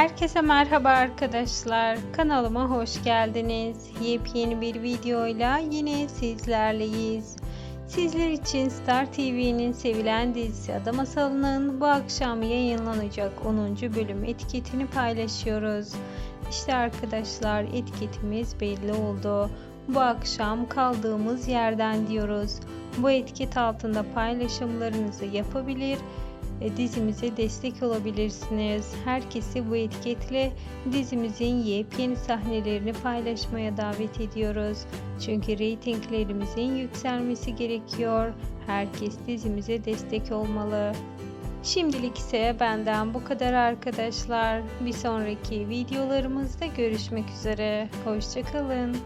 Herkese merhaba arkadaşlar. Kanalıma hoş geldiniz. Yepyeni bir videoyla yine sizlerleyiz. Sizler için Star TV'nin sevilen dizisi Ada Masalı'nın bu akşam yayınlanacak 10. bölüm etiketini paylaşıyoruz. İşte arkadaşlar etiketimiz belli oldu. Bu akşam kaldığımız yerden diyoruz. Bu etiket altında paylaşımlarınızı yapabilir e, dizimize destek olabilirsiniz. Herkesi bu etiketle dizimizin yepyeni sahnelerini paylaşmaya davet ediyoruz. Çünkü reytinglerimizin yükselmesi gerekiyor. Herkes dizimize destek olmalı. Şimdilik ise benden bu kadar arkadaşlar. Bir sonraki videolarımızda görüşmek üzere. Hoşçakalın.